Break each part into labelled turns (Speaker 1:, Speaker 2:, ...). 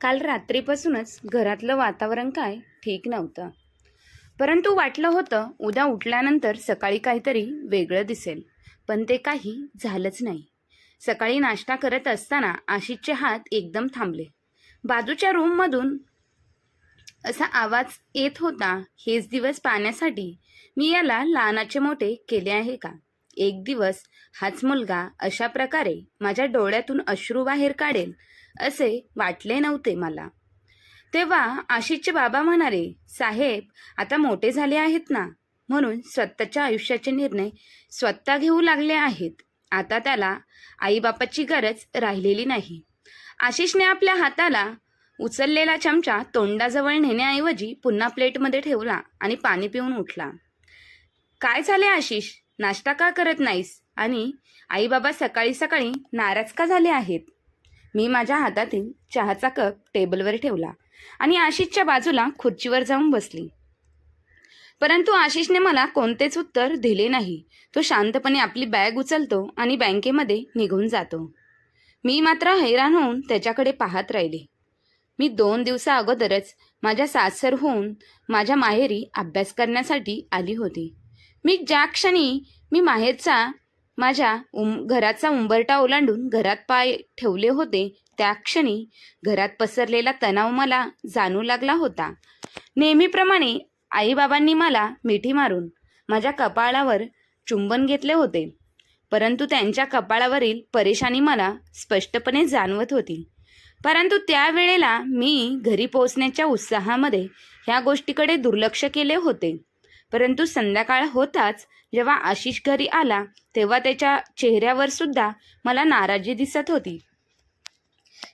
Speaker 1: काल रात्रीपासूनच घरातलं वातावरण काय ठीक नव्हतं. परंतु वाटलं होतं उद्या उठल्यानंतर सकाळी काहीतरी वेगळं दिसेल पण ते काही झालंच नाही. सकाळी नाश्ता करत असताना आशिषचे हात एकदम थांबले. बाजूच्या रूममधून असा आवाज येत होता हेच दिवस पाहण्यासाठी मी याला लहानाचे मोठे केले आहे का? एक दिवस हाच मुलगा अशा प्रकारे माझ्या डोळ्यातून अश्रू बाहेर काढेल असे वाटले नव्हते मला. तेव्हा आशिषचे बाबा म्हणाले साहेब आता मोठे झाले आहेत ना म्हणून स्वतःच्या आयुष्याचे निर्णय स्वतः घेऊ लागले आहेत. आता त्याला आईबापाची गरज राहिलेली नाही. आशिषने आपल्या हाताला उचललेला चमचा तोंडाजवळ नेण्याऐवजी पुन्हा प्लेटमध्ये ठेवला आणि पाणी पिऊन उठला. काय झाले आशिष? नाश्ता का करत नाहीस? आणि आईबाबा सकाळी सकाळी नाराज का झाले आहेत? मी माझ्या हातातील चहाचा कप टेबलवर ठेवला आणि आशिषच्या बाजूला खुर्चीवर जाऊन बसली. परंतु आशिषने मला कोणतेच उत्तर दिले नाही. तो शांतपणे आपली बॅग उचलतो आणि बँकेमध्ये निघून जातो. मी मात्र हैराण होऊन त्याच्याकडे पाहत राहिले. मी दोन दिवसा अगोदरच माझ्या सासर होऊन माझ्या माहेरी अभ्यास करण्यासाठी आली होती. मी ज्या क्षणी मी माहेरचा माझ्या उम घराचा उंबरटा ओलांडून घरात पाय ठेवले होते. त्या क्षणी घरात पसरलेला तणाव मला जाणू लागला होता. नेहमीप्रमाणे आईबाबांनी मला मिठी मारून माझ्या कपाळावर चुंबन घेतले होते. परंतु त्यांच्या कपाळावरील परेशानी मला स्पष्टपणे जाणवत होती. परंतु त्यावेळेला मी घरी पोहोचण्याच्या उत्साहामध्ये ह्या गोष्टीकडे दुर्लक्ष केले होते. परंतु संध्याकाळ होताच जेव्हा आशिष घरी आला तेव्हा त्याच्या चेहऱ्यावर सुद्धा मला नाराजी दिसत होती.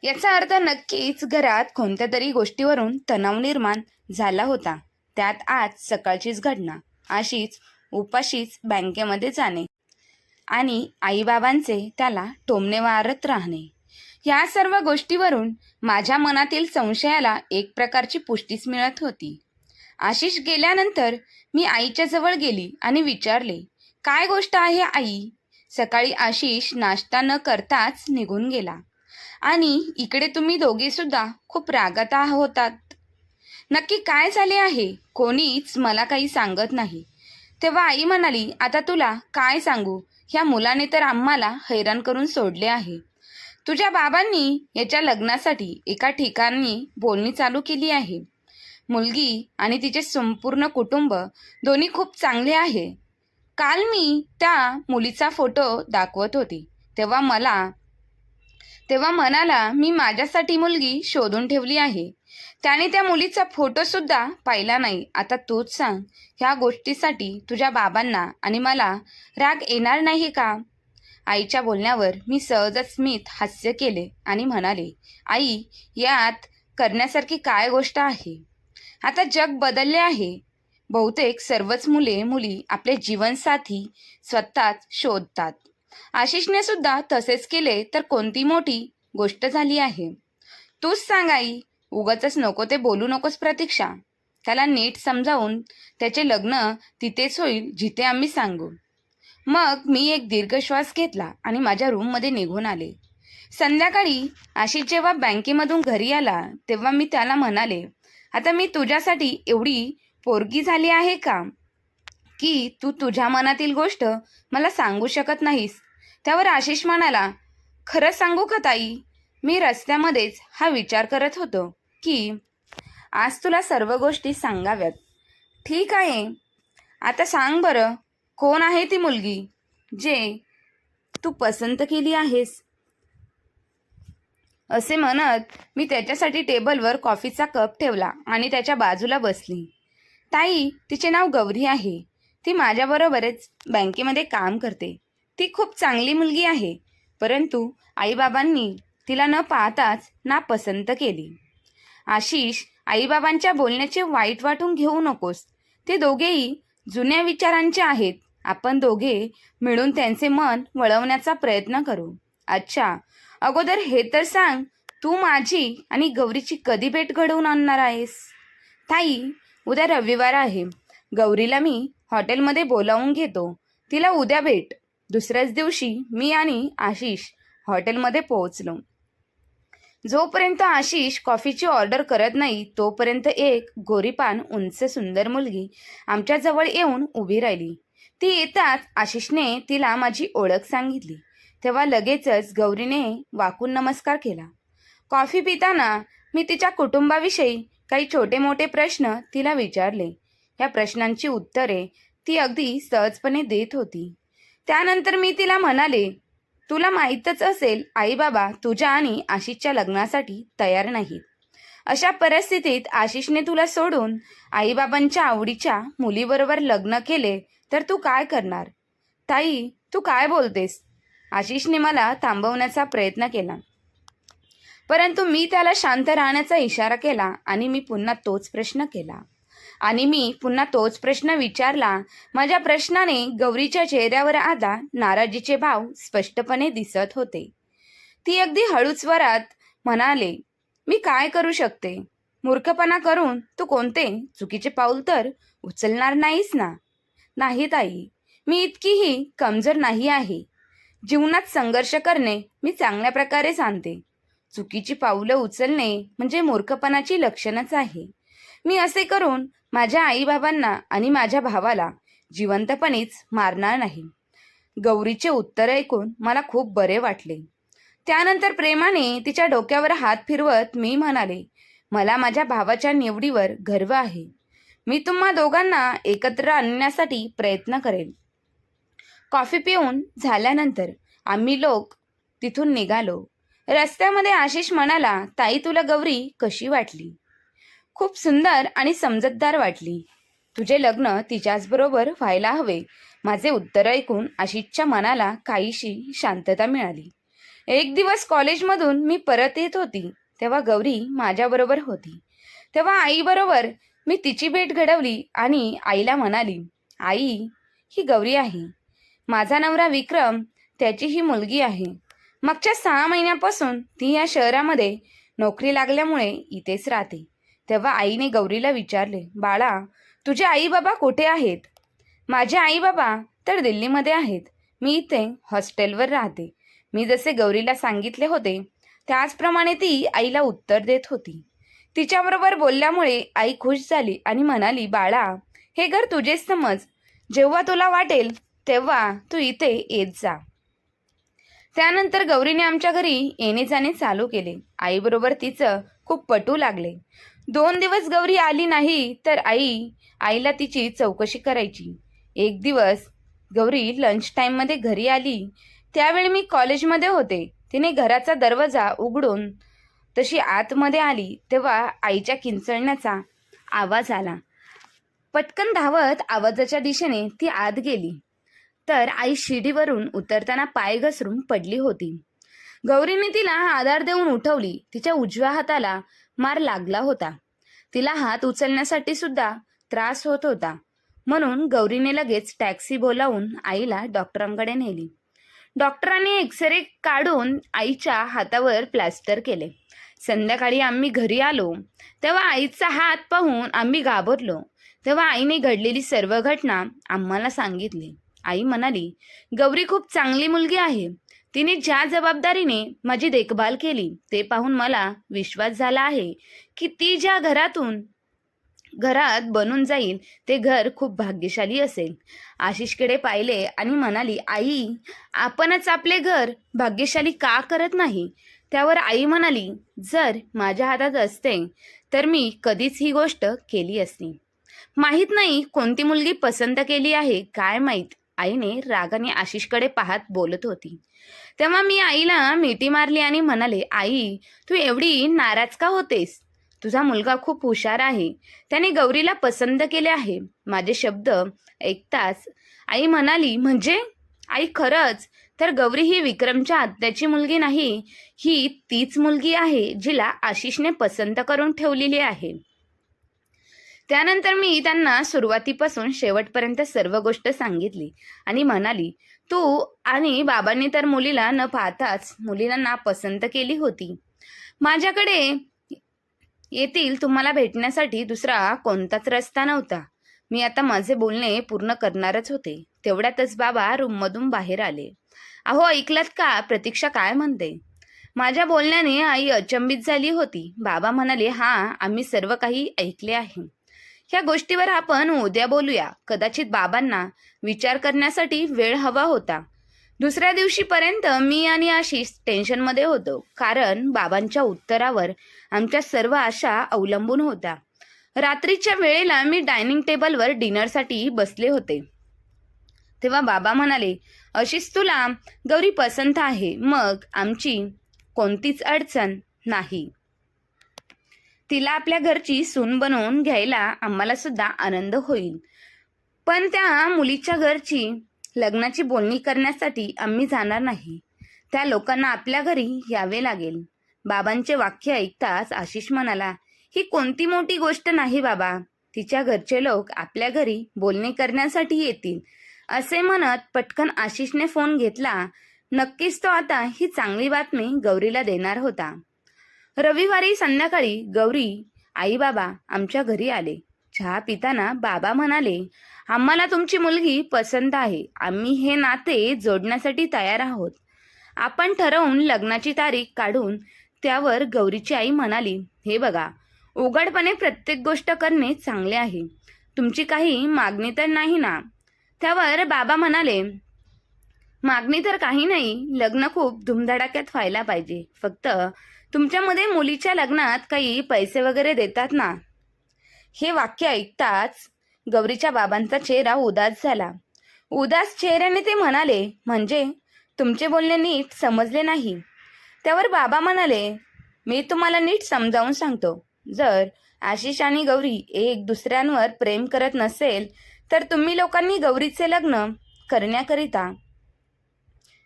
Speaker 1: याचा अर्थ नक्कीच घरात कोणत्या तरी गोष्टीवरून तणाव निर्माण झाला होता. त्यात आज सकाळचीच घटना. आशीच उपाशीच बँकेमध्ये जाणे आणि आईबाबांचे त्याला टोमणे मारत राहणे. या सर्व गोष्टीवरून माझ्या मनातील संशयाला एक प्रकारची पुष्टीच मिळत होती. आशिष गेल्यानंतर मी आईच्या जवळ गेली आणि विचारले काय गोष्ट आहे आई? सकाळी आशिष नाश्ता न करताच निघून गेला. आणि इकडे तुम्ही दोघे सुद्धा खूप रागात होतात नक्की काय झाले आहे? कोणीच मला काही सांगत नाही. तेव्हा आई म्हणाली आता तुला काय सांगू? ह्या मुलाने तर आम्हाला हैराण करून सोडले आहे. तुझ्या बाबांनी याच्या लग्नासाठी एका ठिकाणी बोलणी चालू केली आहे. मुलगी आणि तिचे संपूर्ण कुटुंब दोन्ही खूप चांगले आहे. काल मी त्या मुलीचा फोटो दाखवत होती. तेव्हा मला तेव्हा मनाला मी माझ्यासाठी मुलगी शोधून ठेवली आहे. त्याने त्या मुलीचा फोटोसुद्धा पाहिला नाही. आता तूच सांग ह्या गोष्टीसाठी तुझ्या बाबांना आणि मला राग येणार नाही का? आईच्या बोलण्यावर मी सहजच स्मित हास्य केले आणि म्हणाले आई यात करण्यासारखी काय गोष्ट आहे? आता जग बदलले आहे. बहुतेक सर्वच मुले मुली आपले जीवनसाथी स्वतःच शोधतात. आशिषने सुद्धा तसेच केले तर कोणती मोठी गोष्ट झाली आहे? तूच सांग आई उगाच नको ते बोलू नकोस प्रतीक्षा. त्याला नीट समजावून त्याचे लग्न तिथेच होईल जिथे आम्ही सांगू. मग मी एक दीर्घ श्वास घेतला आणि माझ्या रूममध्ये निघून आले. संध्याकाळी आशिष जेव्हा बँकेमधून घरी आला तेव्हा मी त्याला म्हणाले आता मी तुझ्यासाठी एवढी पोरगी झाली आहे का? की तू तुझ्या मनातील गोष्ट मला सांगू शकत नाहीस. त्यावर आशिष म्हणाला खरं सांगू का ताई? मी रस्त्यामध्येच हा विचार करत होतो की आज तुला सर्व गोष्टी सांगाव्यात. ठीक आहे. आता सांग बरं कोण आहे ती मुलगी जे तू पसंत केली आहेस? असे म्हणत मी त्याच्यासाठी टेबलवर कॉफीचा कप ठेवला आणि त्याच्या बाजूला बसली. ताई तिचे नाव गौरी आहे. ती माझ्याबरोबरच बँकेमध्ये काम करते. ती खूप चांगली मुलगी आहे. परंतु आईबाबांनी तिला न पाहताच ना पसंत केली. आशिष आईबाबांच्या बोलण्याचे वाईट वाटून घेऊ नकोस. ते दोघेही जुन्या विचारांचे आहेत. आपण दोघे मिळून त्यांचे मन वळवण्याचा प्रयत्न करू. अच्छा अगोदर हे तर सांग तू माझी आणि गौरीची कधी भेट घडवून आणणार आहेस? ताई उद्या रविवार आहे. गौरीला मी हॉटेलमध्ये बोलावून घेतो. तिला उद्या भेट. दुसऱ्याच दिवशी मी आणि आशिष हॉटेलमध्ये पोहोचलो. जोपर्यंत आशिष कॉफीची ऑर्डर करत नाही तोपर्यंत एक गोरीपान उंच सुंदर मुलगी आमच्याजवळ येऊन उभी राहिली. ती येताच आशिषने तिला माझी ओळख सांगितली. तेव्हा लगेचच गौरीने वाकून नमस्कार केला. कॉफी पिताना मी तिच्या कुटुंबाविषयी काही छोटे मोठे प्रश्न तिला विचारले. या प्रश्नांची उत्तरे ती अगदी सहजपणे देत होती. त्यानंतर मी तिला म्हणाले तुला माहीतच असेल आई बाबा तुझ्या आणि आशिषच्या लग्नासाठी तयार नाहीत. अशा परिस्थितीत आशिषने तुला सोडून आईबाबांच्या आवडीच्या मुलीबरोबर लग्न केले तर तू काय करणार? ताई तू काय बोलतेस? आशिषने मला थांबवण्याचा प्रयत्न केला. परंतु मी त्याला शांत राहण्याचा इशारा केला आणि मी पुन्हा तोच प्रश्न केला. आणि मी पुन्हा तोच प्रश्न विचारला. माझ्या प्रश्नाने गौरीच्या चेहऱ्यावर आता नाराजीचे भाव स्पष्टपणे दिसत होते. ती अगदी हळूच स्वरात म्हणाले मी काय करू शकते? मूर्खपणा करून तू कोणते? चुकीचे पाऊल तर उचलणार नाहीस ना? नाही ताई मी इतकीही कमजोर नाही आहे. जीवनात संघर्ष करणे मी चांगल्या प्रकारे सांगते. चुकीची पावलं उचलणे म्हणजे मूर्खपणाची लक्षणच आहे. मी असे करून माझ्या आईबाबांना आणि माझ्या भावाला जिवंतपणीच मारणार नाही. गौरीचे उत्तर ऐकून मला खूप बरे वाटले. त्यानंतर प्रेमाने तिच्या डोक्यावर हात फिरवत मी म्हणाले मला माझ्या भावाच्या निवडीवर गर्व आहे. मी तुम्हा दोघांना एकत्र आणण्यासाठी प्रयत्न करेल कॉफी पिऊन झाल्यानंतर आम्ही लोक तिथून निघालो. रस्त्यामध्ये आशिष म्हणाला ताई तुला गौरी कशी वाटली? खूप सुंदर आणि समजतदार वाटली. तुझे लग्न तिच्याचबरोबर व्हायला हवे. माझे उत्तर ऐकून आशिषच्या मनाला काहीशी शांतता मिळाली. एक दिवस कॉलेजमधून मी परत येत होती तेव्हा गौरी माझ्याबरोबर होती. तेव्हा आईबरोबर मी तिची भेट घडवली आणि आईला म्हणाली आई ही गौरी आहे. माझा नवरा विक्रम त्याची ही मुलगी आहे. मागच्या सहा महिन्यापासून ती या शहरामध्ये नोकरी लागल्यामुळे इथेच राहते. तेव्हा आईने गौरीला विचारले बाळा तुझे आई बाबा कुठे आहेत? माझे आई बाबा तर दिल्लीमध्ये आहेत. मी इथे हॉस्टेलवर राहते. मी जसे गौरीला सांगितले होते त्याचप्रमाणे ती आईला उत्तर देत होती. तिच्याबरोबर बोलल्यामुळे आई खुश झाली आणि म्हणाली बाळा हे घर तुझेच समज. जेव्हा तुला वाटेल तेव्हा तू इथे येत जा. त्यानंतर गौरीने आमच्या घरी येणे जाणे चालू केले. आईबरोबर तिचं खूप पटू लागले. दोन दिवस गौरी आली नाही तर आई आईला तिची चौकशी करायची. एक दिवस गौरी लंच टाईममध्ये घरी आली. त्यावेळी मी कॉलेजमध्ये होते. तिने घराचा दरवाजा उघडून तशी आतमध्ये आली. तेव्हा आईच्या किंचळण्याचा आवाज आला. पटकन धावत आवाजाच्या दिशेने ती आत गेली. तर आई शिडीवरून उतरताना पाय घसरून पडली होती. गौरीने तिला आधार देऊन उठवली. तिच्या उजव्या हाताला मार लागला होता. तिला हात उचलण्यासाठी सुद्धा त्रास होत होता. म्हणून गौरीने लगेच टॅक्सी बोलावून आईला डॉक्टरांकडे नेली. डॉक्टरांनी एक्सरे काढून आईच्या हातावर प्लास्टर केले. संध्याकाळी आम्ही घरी आलो. तेव्हा आईचा हात पाहून आम्ही घाबरलो. तेव्हा आईने घडलेली सर्व घटना आम्हाला सांगितली. आई म्हणाली गौरी खूप चांगली मुलगी आहे. तिने ज्या जबाबदारीने माझी देखभाल केली ते पाहून मला विश्वास झाला आहे की ती ज्या घरातून घरात बनून जाईल ते घर खूप भाग्यशाली असेल. आशिषकडे पाहिले आणि म्हणाली आई आपणच आपले घर भाग्यशाली का करत नाही? त्यावर आई म्हणाली जर माझ्या हातात असते तर मी कधीच ही गोष्ट केली असती. माहीत नाही कोणती मुलगी पसंत केली आहे काय माहीत? आईने रागाने आशिषकडे पाहत बोलत होती. तेव्हा मी आईला मिठी मारली आणि म्हणाले आई तू एवढी नाराज का होतेस? तुझा मुलगा खूप हुशार आहे. त्याने गौरीला पसंत केले आहे. माझे शब्द ऐकताच आई म्हणाली म्हणजे? आई खरंच? तर गौरी ही विक्रमच्या आत्याची मुलगी नाही ही तीच मुलगी आहे जिला आशिषने पसंत करून ठेवलेली आहे. त्यानंतर मी त्यांना सुरुवातीपासून शेवटपर्यंत सर्व गोष्ट सांगितली आणि म्हणाली तू आणि बाबांनी तर मुलीला न पाहताच मुलीला ना पसंत केली होती. माझ्याकडे येतील तुम्हाला भेटण्यासाठी दुसरा कोणताच रस्ता नव्हता. मी आता माझे बोलणे पूर्ण करणारच होते तेवढ्यातच बाबा रूममधून बाहेर आले. अहो ऐकलात का? प्रतीक्षा काय म्हणते? माझ्या बोलण्याने आई अचंबित झाली होती. बाबा म्हणाले हा आम्ही सर्व काही ऐकले आहे. ह्या गोष्टीवर आपण उद्या बोलूया. कदाचित बाबांना विचार करण्यासाठी वेळ हवा होता. दुसऱ्या दिवशीपर्यंत मी आणि आशिष टेन्शनमध्ये होतो. कारण बाबांच्या उत्तरावर आमच्या सर्व आशा अवलंबून होत्या. रात्रीच्या वेळेला मी डायनिंग टेबलवर डिनरसाठी बसले होते. तेव्हा बाबा म्हणाले अशीच तुला गौरी पसंत आहे. मग आमची कोणतीच अडचण नाही. तिला आपल्या घरची सून बनवून घ्यायला आम्हाला सुद्धा आनंद होईल. पण त्या मुलीच्या घरची लग्नाची बोलणी करण्यासाठी आम्ही जाणार नाही. त्या लोकांना आपल्या घरी यावे लागेल. बाबांचे वाक्य ऐकताच आशिष म्हणाला ही कोणती मोठी गोष्ट नाही बाबा. तिच्या घरचे लोक आपल्या घरी बोलणी करण्यासाठी येतील. असे म्हणत पटकन आशिषने फोन घेतला. नक्कीच तो आता ही चांगली बातमी गौरीला देणार होता. रविवारी संध्याकाळी गौरी आई बाबा आमच्या घरी आले. चहा पिताना बाबा म्हणाले आम्हाला तुमची मुलगी पसंत आहे. आम्ही हे नाते जोडण्यासाठी तयार आहोत. आपण ठरवून लग्नाची तारीख काढून त्यावर गौरीची आई म्हणाली हे बघा उघडपणे प्रत्येक गोष्ट करणे चांगले आहे. तुमची काही मागणी तर नाही ना? त्यावर बाबा म्हणाले मागणी तर काही नाही. लग्न खूप धुमधडाक्यात व्हायला पाहिजे. फक्त तुमच्यामध्ये मुलीच्या लग्नात काही पैसे वगैरे देतात ना? हे वाक्य ऐकताच गौरीच्या बाबांचा चेहरा उदास झाला. उदास चेहऱ्याने ते म्हणाले म्हणजे तुमचे बोलणे नीट समजले नाही. त्यावर बाबा म्हणाले मी तुम्हाला नीट समजावून सांगतो. जर आशिष आणि गौरी एक दुसऱ्यांवर प्रेम करत नसेल तर तुम्ही लोकांनी गौरीचे लग्न करण्याकरिता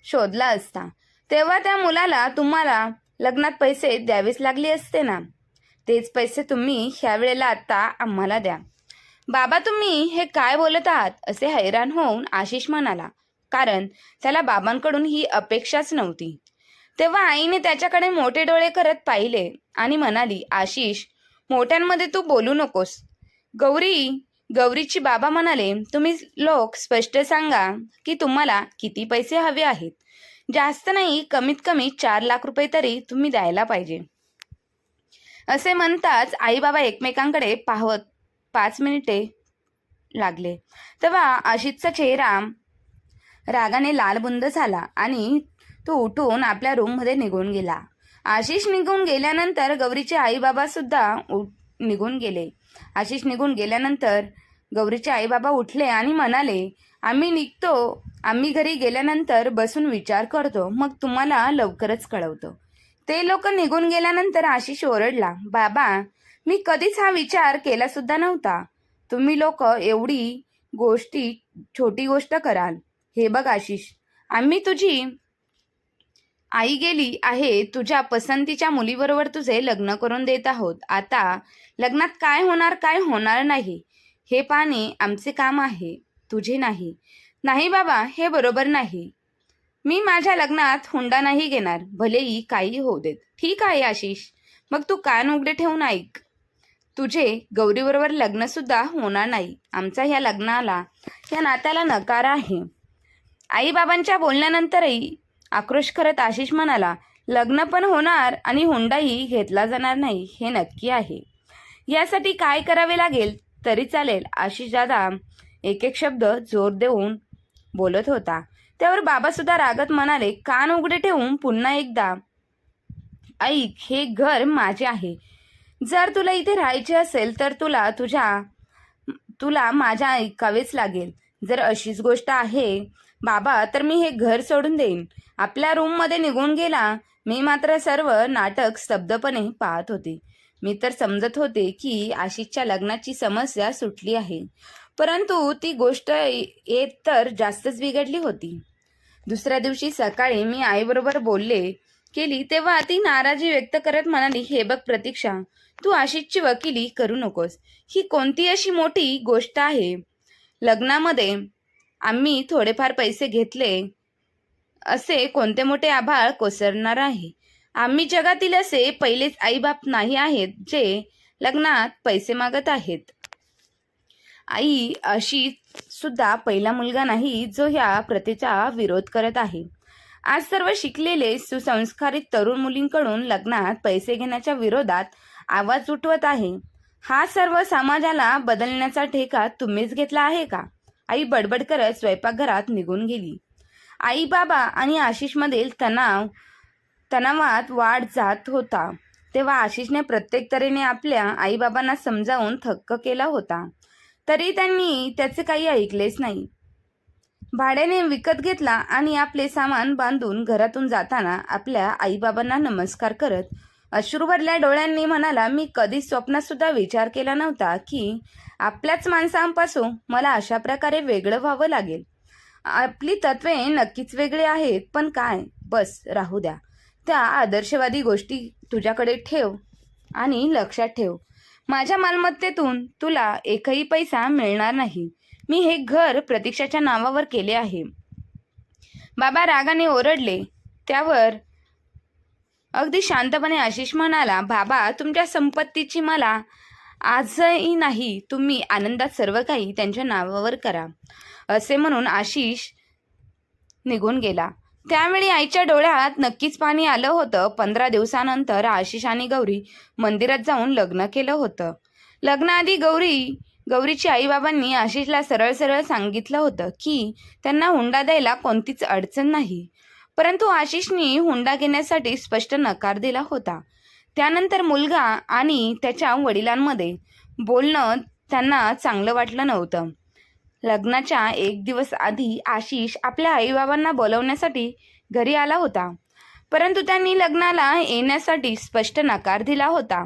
Speaker 1: शोधला असता. तेव्हा त्या मुलाला तुम्हाला लग्नात पैसे द्यावेच लागले असते ना? तेच पैसे तुम्ही ह्या वेळेला आता आम्हाला द्या. बाबा तुम्ही हे काय बोलत आहात? असे हैराण होऊन आशिष म्हणाला. कारण त्याला बाबांकडून ही अपेक्षाच नव्हती. तेव्हा आईने त्याच्याकडे मोठे डोळे करत पाहिले आणि म्हणाली आशिष मोठ्यांमध्ये तू बोलू नकोस. गौरी गौरीची बाबा म्हणाले तुम्ही लोक स्पष्ट सांगा की तुम्हाला किती पैसे हवे आहेत? जास्त नाही कमीत कमी चार लाख रुपये तरी तुम्ही द्यायला पाहिजे. असे म्हणताच आईबाबा एकमेकांकडे पाहत पाच मिनिटे लागले. तेव्हा आशिषचा चेहरा रागाने लालबुंद झाला आणि तो उठून आपल्या रूममध्ये निघून गेला. आशिष निघून गेल्यानंतर गौरीचे आईबाबा सुद्धा उठ- निघून गेले. आशिष निघून गेल्यानंतर गौरीचे आईबाबा उठले आणि म्हणाले आम्ही निघतो आम्ही घरी गेल्यानंतर बसून विचार करतो मग तुम्हाला लवकरच कळवतो. ते लोक निघून गेल्यानंतर आशिष ओरडला बाबा मी कधीच हा विचार केला सुद्धा नव्हता. तुम्ही लोक एवढी गोष्टी छोटी गोष्ट कराल. हे बघ आशिष आम्ही तुझी आई गेली आहे तुझ्या पसंतीच्या मुलीबरोबर तुझे लग्न करून देत आहोत. आता लग्नात काय होणार काय होणार नाही. हे पाहणे आमचे काम आहे. तुझे नाही. नाही बाबा हे बरोबर नाही. मी माझ्या लग्नात हुंडा नाही घेणार भलेही काही होऊ देत. ठीक आहे आशिष. मग तू कान उघडे ठेवून ऐक. तुझे गौरीबरोबर लग्नसुद्धा होणार नाही. आमचा ह्या लग्नाला या नात्याला नकार आहे. आईबाबांच्या बोलण्यानंतरही आक्रोश करत आशिष म्हणाला लग्न पण होणार आणि हुंडाही घेतला जाणार नाही हे नक्की आहे. यासाठी काय करावे लागेल? तरी चालेल. आशिष दादा एक एक शब्द जोर देऊन बोलत होता. त्यावर बाबासुद्धा रागत म्हणाले कान उघडे ठेवून पुन्हा एकदा ऐक हे घर माझे आहे. जर तुला इथे राहायचे असेल तर तुला तुझ्या तुला माझ्या ऐकावेच लागेल. जर अशीच गोष्ट आहे बाबा तर मी हे घर सोडून देईन. आपल्या रूममध्ये निघून गेला मी मात्र सर्व नाटक स्तब्धपणे पाहत होते. मी तर समजत होते की आशिषच्या लग्नाची समस्या सुटली आहे. परंतु ती गोष्ट येत तर जास्तच बिघडली होती. दुसऱ्या दिवशी सकाळी मी आईबरोबर बोलले केली तेव्हा ती नाराजी व्यक्त करत म्हणाली हे बघ प्रतीक्षा तू आशिषची वकिली करू नकोस. ही कोणती अशी मोठी गोष्ट आहे? लग्नामध्ये आम्ही थोडेफार पैसे घेतले असे कोणते मोठे आभाळ कोसळणार आहे? आम्ही जगातील असे पहिलेच आईबाप नाही आहेत जे लग्नात पैसे मागत आहेत. आई अशी सुद्धा पहिला मुलगा नाही जो ह्या प्रथेचा विरोध करत आहे. आज सर्व शिकलेले सुसंस्कारित तरुण मुलींकडून लग्नात पैसे घेण्याच्या विरोधात आवाज उठवत आहे. हा सर्व समाजाला बदलण्याचा ठेका तुम्हीच घेतला आहे का? आई बडबड करत स्वयंपाकघरात निघून गेली. आई बाबा आणि आशिषमधील तणाव तणावात वाढ जात होता. तेव्हा आशिषने प्रत्येक तऱ्हेने आपल्या आईबाबांना समजावून थक्क केला होता. तरी त्यांनी त्याचे काही ऐकलेच नाही. भाड्याने विकत घेतला आणि आपले सामान बांधून घरातून जाताना आपल्या आईबाबांना नमस्कार करत अश्रू भरल्या डोळ्यांनी म्हणाला मी कधीच स्वप्नातसुद्धा विचार केला नव्हता की आपल्याच माणसांपासून मला अशा प्रकारे वेगळं व्हावं लागेल. आपली तत्वे नक्कीच वेगळी आहेत पण काय? बस राहू द्या. त्या आदर्शवादी गोष्टी तुझ्याकडे ठेव आणि लक्षात ठेव. माझ्या मालमत्तेतून तुला एकही पैसा मिळणार नाही. मी हे घर प्रतीक्षाच्या नावावर केले आहे. बाबा रागाने ओरडले. त्यावर अगदी शांतपणे आशिष म्हणाला बाबा तुमच्या संपत्तीची मला आजही नाही. तुम्ही आनंदात सर्व काही त्यांच्या नावावर करा. असे म्हणून आशिष निघून गेला. त्यावेळी आईच्या डोळ्यात नक्कीच पाणी आलं होतं. पंधरा दिवसानंतर आशिष आणि गौरी मंदिरात जाऊन लग्न केलं होतं. लग्नाआधी गौरी गौरीच्या आईबाबांनी आशिषला सरळ सरळ सांगितलं होतं की त्यांना हुंडा द्यायला कोणतीच अडचण नाही. परंतु आशिषनी हुंडा घेण्यासाठी स्पष्ट नकार दिला होता. त्यानंतर मुलगा आणि त्याच्या वडिलांमध्ये बोलणं त्यांना चांगलं वाटलं नव्हतं. लग्नाच्या एक दिवस आधी आशिष आपल्या आईबाबांना बोलवण्यासाठी घरी आला होता. परंतु त्यांनी लग्नाला येण्यासाठी स्पष्ट नकार दिला होता.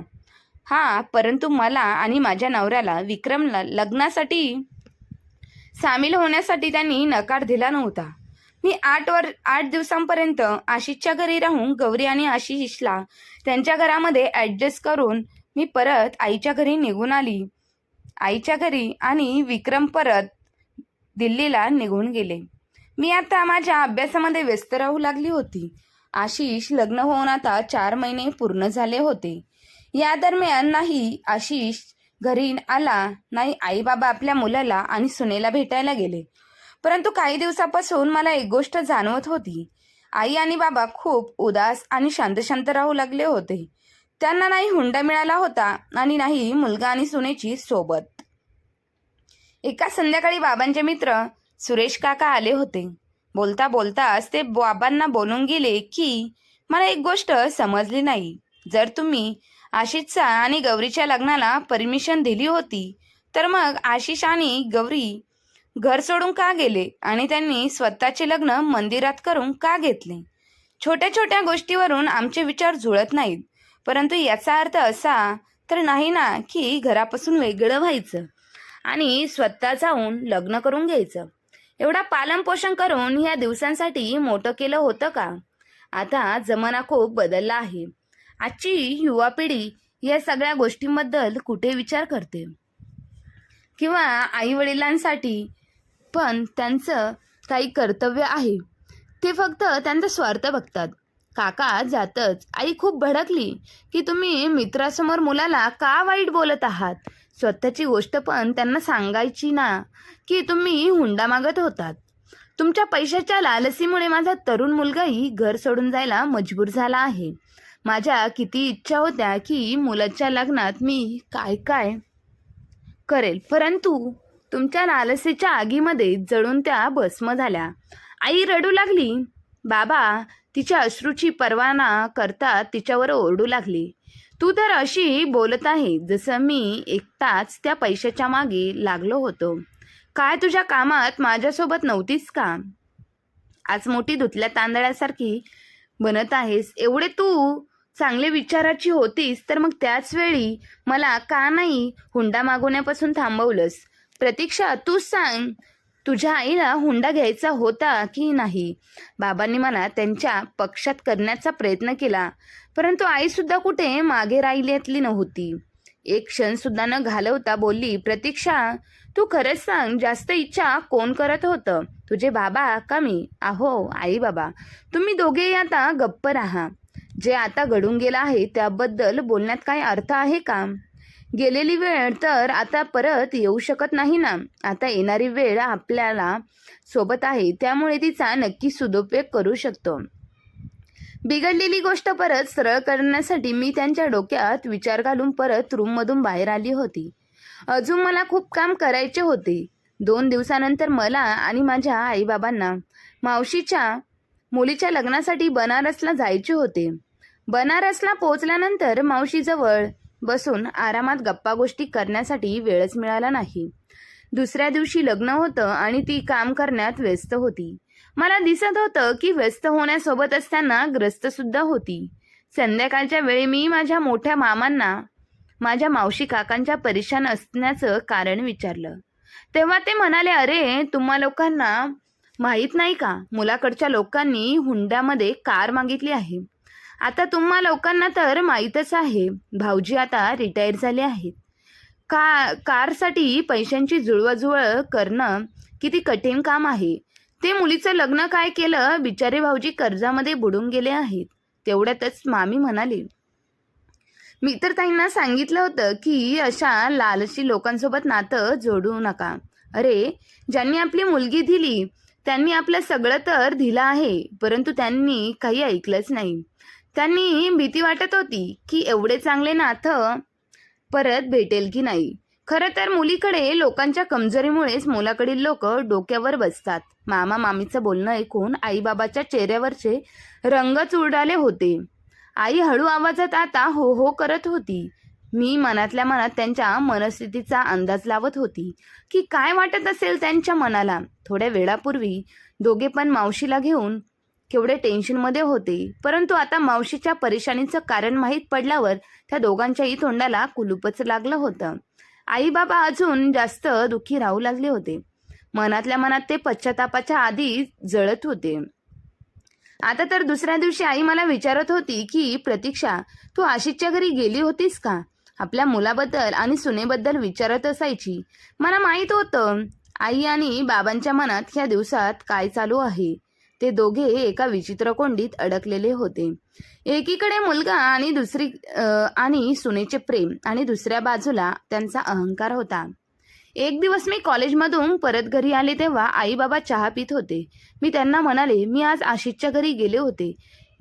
Speaker 1: हा परंतु मला आणि माझ्या नवऱ्याला विक्रमला लग्नासाठी सामील होण्यासाठी त्यांनी नकार दिला नव्हता. मी आठ वर आठ दिवसांपर्यंत आशिषच्या घरी राहून गौरी आणि आशिषला त्यांच्या घरामध्ये ॲडजस्ट करून मी परत आईच्या घरी निघून आली. आईच्या घरी आणि विक्रम परत दिल्लीला निघून गेले. मी आता माझ्या अभ्यासामध्ये व्यस्त राहू लागली होती. आशिष लग्न होऊन आता चार महिने पूर्ण झाले होते. या दरम्यान नाही आशिष घरी आला नाही आई बाबा आपल्या मुलाला आणि सुनेला भेटायला गेले. परंतु काही दिवसापासून मला एक गोष्ट जाणवत होती. आई आणि बाबा खूप उदास आणि शांत शांत राहू लागले होते. त्यांना नाही हुंडा मिळाला होता आणि नाही मुलगा आणि सुनेची सोबत. एका संध्याकाळी बाबांचे मित्र सुरेश काका आले होते. बोलता बोलताच ते बाबांना बोलून गेले की मला एक गोष्ट समजली नाही. जर तुम्ही आशिषचा आणि गौरीच्या लग्नाला परमिशन दिली होती तर मग आशिष आणि गौरी घर सोडून का गेले आणि त्यांनी स्वतःचे लग्न मंदिरात करून का घेतले? छोट्या छोट्या गोष्टीवरून आमचे विचार जुळत नाहीत. परंतु याचा अर्थ असा तर नाही ना की घरापासून वेगळं व्हायचं. आणि स्वतः जाऊन लग्न करून घ्यायचं. एवढा पालनपोषण करून ह्या दिवसांसाठी मोठं केलं होतं का? आता जमाना खूप बदलला आहे. आजची युवा पिढी या सगळ्या गोष्टींबद्दल कुठे विचार करते? किंवा आई वडिलांसाठी पण त्यांचं काही कर्तव्य आहे. ते फक्त त्यांचा स्वार्थ बघतात. काका जातच. आई खूप भडकली की तुम्ही मित्रासमोर मुलाला का वाईट बोलत आहात? स्वतःची गोष्ट पण त्यांना सांगायची ना की तुम्ही हुंडा मागत होतात. तुमच्या पैशाच्या लालसीमुळे माझा तरुण मुलगाही घर सोडून जायला मजबूर झाला आहे. माझ्या किती इच्छा होत्या की मुलाच्या लग्नात मी काय काय करेल. परंतु तुमच्या लालसीच्या आगीमध्ये जळून त्या भस्म झाल्या. आई रडू लागली. बाबा तिच्या अश्रूची परवाना करता तिच्यावर ओरडू लागली. तू तर अशी बोलत आहे जसं मी एकटाच त्या पैशाच्या मागे लागलो होतो. काय तुझ्या कामात माझ्यासोबत नव्हतीस का? आज मोठी धुतल्या तांदळासारखी बनत आहेस. एवढे तू चांगले विचाराची होतीस तर मग त्याच वेळी मला का नाही हुंडा मागवण्यापासून थांबवलंस? प्रतीक्षा तूच सांग तुझ्या आईला हुंडा घ्यायचा होता की नाही? बाबांनी मला त्यांच्या पक्षात करण्याचा प्रयत्न केला परंतु आईसुद्धा कुठे मागे राहिल्यातली नव्हती. एक क्षणसुद्धा न घालवता बोलली प्रतीक्षा तू खरंच सांग जास्त इच्छा कोण करत होतं? तुझे बाबा का मी? आहो आई बाबा तुम्ही दोघेही आता गप्प राहा. जे आता घडून गेलं आहे त्याबद्दल बोलण्यात काही अर्थ आहे का? गेलेली वेळ तर आता परत येऊ शकत नाही ना. आता येणारी वेळ आपल्याला सोबत आहे त्यामुळे तिचा नक्की सदुपयोग करू शकतो. बिघडलेली गोष्ट परत सरळ करण्यासाठी मी त्यांच्या डोक्यात विचार घालून परत रूममधून बाहेर आली होती. अजून मला खूप काम करायचे होते. दोन दिवसानंतर मला आणि माझ्या आईबाबांना मावशीच्या मुलीच्या लग्नासाठी बनारसला जायचे होते. बनारसला पोहोचल्यानंतर मावशीजवळ बसून आरामात गप्पा गोष्टी करण्यासाठी वेळच मिळाला नाही. दुसऱ्या दिवशी लग्न होतं आणि ती काम करण्यात व्यस्त होती. मला दिसत होतं की व्यस्त होण्यासोबत असताना ग्रस्त सुद्धा होती. संध्याकाळच्या वेळी मी माझ्या मोठ्या मामांना माझ्या मावशी काकांच्या परेशान असण्याचं कारण विचारलं. तेव्हा ते म्हणाले अरे तुम्हा लोकांना माहीत नाही का? मुलाकडच्या लोकांनी हुंड्यामध्ये कार मागितली आहे. आता तुम्हा लोकांना तर माहीतच आहे. भाऊजी आता रिटायर झाले आहेत. का कारसाठी पैशांची जुळवाजुळव करणं किती कठीण काम आहे. ते मुलीचं लग्न काय केलं बिचारे भाऊजी कर्जामध्ये बुडून गेले आहेत. तेवढ्यातच मामी म्हणाली मी तर ताईंना सांगितलं होतं की अशा लालशी लोकांसोबत नातं जोडू नका. अरे ज्यांनी आपली मुलगी दिली त्यांनी आपलं सगळं तर दिलं आहे परंतु त्यांनी काही ऐकलंच नाही. त्यांनी भीती वाटत होती की एवढे चांगले नाथ परत भेटेल की नाही. खरं तर मुलीकडे लोकांच्या कमजोरीमुळेच मुलाकडील लोक डोक्यावर बसतात. मामा मामीचं बोलणं ऐकून आईबाबाच्या चेहऱ्यावरचे रंगच उडाले होते. आई हळू आवाजात आता हो हो करत होती. मी मनातल्या मनात त्यांच्या मनस्थितीचा अंदाज लावत होती की काय वाटत असेल त्यांच्या मनाला. थोड्या वेळापूर्वी दोघे पण मावशीला घेऊन केवढे टेन्शनमध्ये होते. परंतु आता मावशीच्या परेशानीचं कारण माहीत पडल्यावर त्या दोघांच्याही तोंडाला कुलूपच लागलं होतं. आई बाबा अजून जास्त दुःखी राहू लागले होते. मनातल्या मनात ते पश्चातापाच्या आधी जळत होते. आता तर दुसऱ्या दिवशी आई मला विचारत होती की प्रतीक्षा तू आशिषच्या घरी गेली होतीस का? आपल्या मुलाबद्दल आणि सुनेबद्दल विचारत असायची. मला माहीत होतं. आई आणि बाबांच्या मनात ह्या दिवसात काय चालू आहे? ते दोघे एका विचित्र कोंडीत अडकलेले होते. एकीकडे मुलगा आणि दुसरी आणि सुनेचे प्रेम आणि दुसऱ्या बाजूला त्यांचा अहंकार होता. एक दिवस मी कॉलेजमधून परत घरी आले तेव्हा आई बाबा चहा पित होते. मी त्यांना म्हणाले मी आज आशिषच्या घरी गेले होते.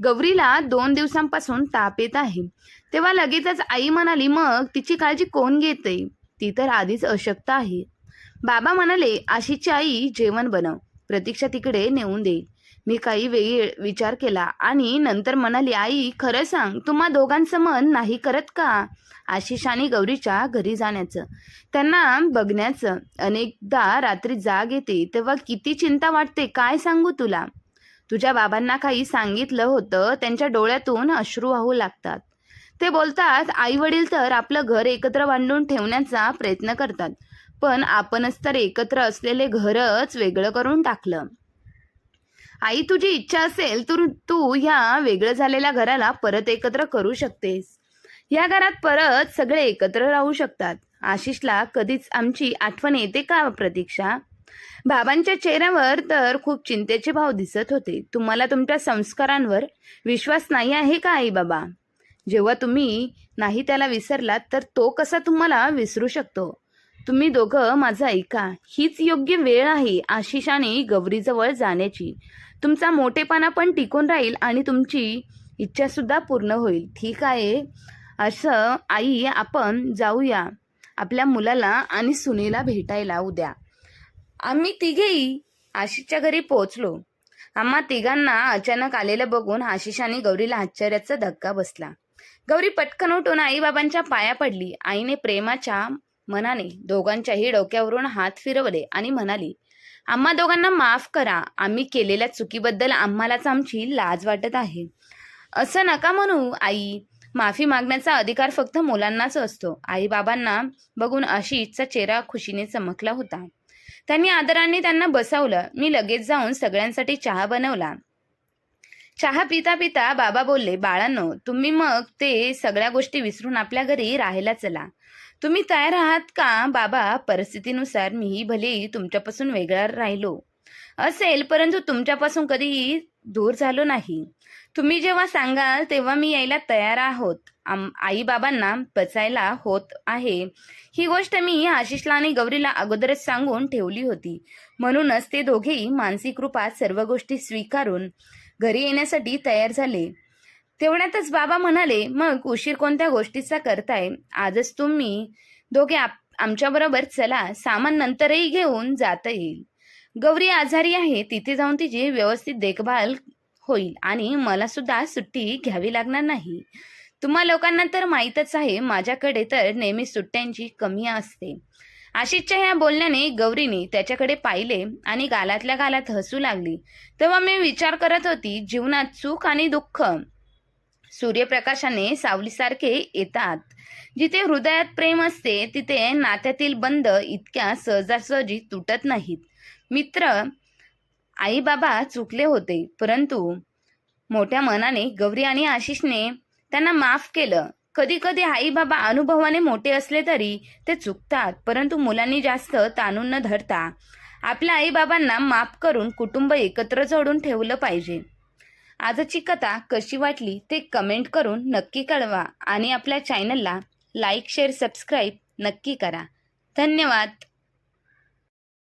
Speaker 1: गौरीला दोन दिवसांपासून ताप येत आहे. तेव्हा लगेचच आई म्हणाली मग तिची काळजी कोण घेते? ती तर आधीच अशक्त आहे. बाबा म्हणाले आशीची आई जेवण बनव. प्रतीक्षा तिकडे नेऊन दे. मी काही वेळी विचार केला आणि नंतर म्हणाली आई खरं सांग तुम्हा दोघांचं मन नाही करत का? आशिष आणि गौरीच्या घरी जाण्याचं. त्यांना बघण्याचं. अनेकदा रात्री जाग येते तेव्हा किती चिंता वाटते काय सांगू तुला? तुझ्या बाबांना काही सांगितलं होतं त्यांच्या डोळ्यातून अश्रू वाहू लागतात. ते बोलतात आई वडील तर आपलं घर एकत्र बांधून ठेवण्याचा प्रयत्न करतात पण आपणच तर एकत्र असलेले घरच वेगळं करून टाकलं. आई तुझी इच्छा असेल तर तू ह्या वेगळं झालेल्या घराला परत एकत्र करू शकतेस. या घरात परत सगळे एकत्र राहू शकतात. आशिषला कधीच आमची आठवण येते का प्रतीक्षा? बाबांच्या चेहऱ्यावर तर खूप चिंतेचे भाव दिसत होते. तुम्हाला तुमच्या संस्कारांवर विश्वास नाही आहे का आई बाबा जेव्हा तुम्ही नाही त्याला विसरलात तर तो कसा तुम्हाला विसरू शकतो? तुम्ही दोघं माझं ऐका. हीच योग्य वेळ आहे आशिष आणि गौरीजवळ जाण्याची. तुमचा मोठेपणा पण टिकून राहील आणि तुमची इच्छासुद्धा पूर्ण होईल. ठीक आहे. असं आई आपण जाऊया. आपल्या मुलाला आणि सुनेला भेटायला उद्या. आम्ही तिघेही आशिषच्या घरी पोहोचलो. आम्हा तिघांना अचानक आलेलं बघून आशिष आणि गौरीला आश्चर्याचा धक्का बसला. गौरी पटकन उठून आईबाबांच्या पाया पडली. आईने प्रेमाच्या मनाने दोघांच्याही डोक्यावरून हात फिरवले आणि म्हणाली आम्हा दोघांना माफ करा. आम्ही केलेल्या चुकीबद्दल आम्हालाच आमची लाज वाटत आहे. असं नका म्हणू आई. माफी मागण्याचा अधिकार फक्त मुलांनाच असतो. आई बाबांना बघून आशिषचा चेहरा खुशीने चमकला होता. त्यांनी आदराने त्यांना बसवलं. मी लगेच जाऊन सगळ्यांसाठी चहा बनवला. चहा पिता पिता बाबा बोलले बाळांनो तुम्ही मग ते सगळ्या गोष्टी विसरून आपल्या घरी राहायला चला. तुम्ही तयार आहात का? बाबा परिस्थितीनुसार मीही भले तुमच्यापासून वेगळा राहिलो असेल परंतु तुमच्यापासून कधीही दूर झालो नाही. तुम्ही जेव्हा सांगाल तेव्हा मी यायला तयार आहोत. आई बाबांना पचायला होत आहे. ही गोष्ट मी आशिषला आणि गौरीला अगोदरच सांगून ठेवली होती. म्हणूनच ते दोघेही मानसिक रूपात सर्व गोष्टी स्वीकारून घरी येण्यासाठी तयार झाले. तेवढ्यातच बाबा म्हणाले मग उशीर कोणत्या गोष्टीचा करताय? आजच तुम्ही दोघे आप आमच्याबरोबर चला सामान नंतरही घेऊन जाता येईल. गौरी आजारी आहे तिथे जाऊन तिची व्यवस्थित देखभाल होईल आणि मला सुद्धा सुट्टी घ्यावी लागणार नाही. तुम्हा लोकांना तर माहीतच आहे माझ्याकडे तर नेहमी सुट्ट्यांची कमी असते. आशिषच्या ह्या बोलण्याने गौरीने त्याच्याकडे पाहिले आणि गालातल्या गालात हसू लागली. तेव्हा मी विचार करत होती जीवनात सुख आणि दुःख सूर्यप्रकाशाने सावलीसारखे येतात. जिथे हृदयात प्रेम असते तिथे नात्यातील बंध इतक्या सहजासहजी तुटत नाहीत. मित्र आई बाबा चुकले होते परंतु मोठ्या मनाने गौरी आणि आशिषने त्यांना माफ केलं. कधी कधी आई बाबा अनुभवाने मोठे असले तरी ते चुकतात परंतु मुलांनी जास्त ताणून न धरता आपल्या आईबाबांना माफ करून कुटुंब एकत्र जोडून ठेवलं पाहिजे. आजची कथा कशी वाटली ते कमेंट करून नक्की कळवा आणि आपल्या चॅनलला लाईक शेअर सबस्क्राईब नक्की करा. धन्यवाद.